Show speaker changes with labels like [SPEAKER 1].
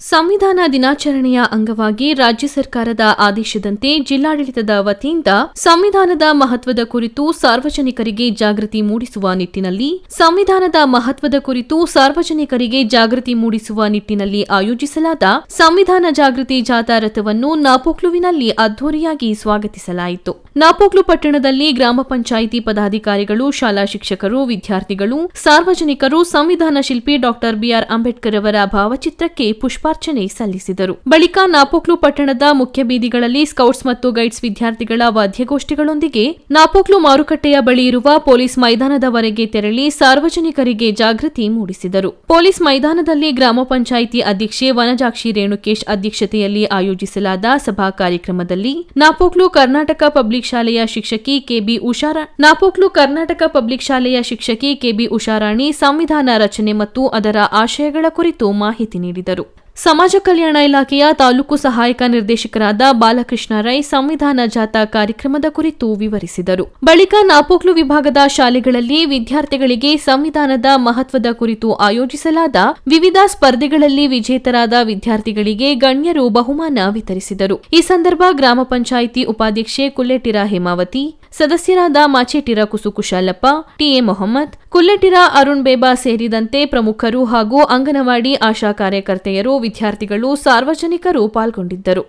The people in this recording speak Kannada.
[SPEAKER 1] ಸಂವಿಧಾನ ದಿನಾಚರಣೆಯ ಅಂಗವಾಗಿ ರಾಜ್ಯ ಸರ್ಕಾರದ ಆದೇಶದಂತೆ ಜಿಲ್ಲಾಡಳಿತದ ವತಿಯಿಂದ ಸಂವಿಧಾನದ ಮಹತ್ವದ ಕುರಿತು ಸಾರ್ವಜನಿಕರಿಗೆ ಜಾಗೃತಿ ಮೂಡಿಸುವ ನಿಟ್ಟಿನಲ್ಲಿ, ಸಂವಿಧಾನದ ಮಹತ್ವದ ಕುರಿತು ಸಾರ್ವಜನಿಕರಿಗೆ ಜಾಗೃತಿ ಮೂಡಿಸುವ ನಿಟ್ಟಿನಲ್ಲಿ ಆಯೋಜಿಸಲಾದ ಸಂವಿಧಾನ ಜಾಗೃತಿ ಜಾಥಾ ರಥವನ್ನು ನಾಪೋಕ್ಲುವಿನಲ್ಲಿ ಅದ್ದೂರಿಯಾಗಿ ಸ್ವಾಗತಿಸಲಾಯಿತು. ನಾಪೋಕ್ಲು ಪಟ್ಟಣದಲ್ಲಿ ಗ್ರಾಮ ಪಂಚಾಯಿತಿ ಪದಾಧಿಕಾರಿಗಳು, ಶಾಲಾ ಶಿಕ್ಷಕರು, ವಿದ್ಯಾರ್ಥಿಗಳು, ಸಾರ್ವಜನಿಕರು, ಸಂವಿಧಾನ ಶಿಲ್ಪಿ ಡಾಕ್ಟರ್ ಬಿಆರ್ ಅಂಬೇಡ್ಕರ್ ಅವರ ಭಾವಚಿತ್ರಕ್ಕೆ ಪುಷ್ಪಾರ್ಚನೆ ಸಲ್ಲಿಸಿದರು. ಬಳಿಕ ನಾಪೋಕ್ಲು ಪಟ್ಟಣದ ಮುಖ್ಯ ಬೀದಿಗಳಲ್ಲಿ ಸ್ಕೌಟ್ಸ್ ಮತ್ತು ಗೈಡ್ಸ್ ವಿದ್ಯಾರ್ಥಿಗಳ ವಾದ್ಯಗೋಷ್ಠಿಗಳೊಂದಿಗೆ ನಾಪೋಕ್ಲು ಮಾರುಕಟ್ಟೆಯ ಬಳಿ ಇರುವ ಪೊಲೀಸ್ ಮೈದಾನದವರೆಗೆ ತೆರಳಿ ಸಾರ್ವಜನಿಕರಿಗೆ ಜಾಗೃತಿ ಮೂಡಿಸಿದರು. ಪೊಲೀಸ್ ಮೈದಾನದಲ್ಲಿ ಗ್ರಾಮ ಪಂಚಾಯಿತಿ ಅಧ್ಯಕ್ಷೆ ವನಜಾಕ್ಷಿ ರೇಣುಕೇಶ್ ಅಧ್ಯಕ್ಷತೆಯಲ್ಲಿ ಆಯೋಜಿಸಲಾದ ಸಭಾ ಕಾರ್ಯಕ್ರಮದಲ್ಲಿ ನಾಪೋಕ್ಲು ಕರ್ನಾಟಕ ಪಬ್ಲಿಕ್ ಶಾಲೆಯ ಶಿಕ್ಷಕಿ ಕೆಬಿ ಉಷಾರ, ನಾಪೋಕ್ಲು ಕರ್ನಾಟಕ ಪಬ್ಲಿಕ್ ಶಾಲೆಯ ಶಿಕ್ಷಕಿ ಕೆಬಿ ಉಷಾರಾಣಿ, ಸಂವಿಧಾನ ರಚನೆ ಮತ್ತು ಅದರ ಆಶಯಗಳ ಕುರಿತು ಮಾಹಿತಿ ನೀಡಿದರು. ಸಮಾಜ ಕಲ್ಯಾಣ ಇಲಾಖೆಯ ತಾಲೂಕು ಸಹಾಯಕ ನಿರ್ದೇಶಕರಾದ ಬಾಲಕೃಷ್ಣ ರೈ ಸಂವಿಧಾನ ಜಾಥಾ ಕಾರ್ಯಕ್ರಮದ ಕುರಿತು ವಿವರಿಸಿದರು. ಬಳಿಕ ನಾಪೋಕ್ಲು ವಿಭಾಗದ ಶಾಲೆಗಳಲ್ಲಿ ವಿದ್ಯಾರ್ಥಿಗಳಿಗೆ ಸಂವಿಧಾನದ ಮಹತ್ವದ ಕುರಿತು ಆಯೋಜಿಸಲಾದ ವಿವಿಧ ಸ್ಪರ್ಧೆಗಳಲ್ಲಿ ವಿಜೇತರಾದ ವಿದ್ಯಾರ್ಥಿಗಳಿಗೆ ಗಣ್ಯರು ಬಹುಮಾನ ವಿತರಿಸಿದರು. ಈ ಸಂದರ್ಭ ಗ್ರಾಮ ಪಂಚಾಯಿತಿ ಉಪಾಧ್ಯಕ್ಷೆ ಕುಲ್ಲೆಟಿರ ಹೇಮಾವತಿ, ಸದಸ್ಯರಾದ ಮಾಚೇಟಿರ ಕುಸುಕುಶಾಲಪ್ಪ ಟಿಎ ಮೊಹಮ್ಮದ್ ಕುಲ್ಲೆಟಿರ ಅರುಣ್ ಬೇಬಾ ಸೇರಿದಂತೆ ಪ್ರಮುಖರು ಹಾಗೂ ಅಂಗನವಾಡಿ ಆಶಾ ಕಾರ್ಯಕರ್ತೆಯರು ವಿದ್ಯಾರ್ಥಿಗಳು ಸಾರ್ವಜನಿಕರು ಪಾಲ್ಗೊಂಡಿದ್ದರು.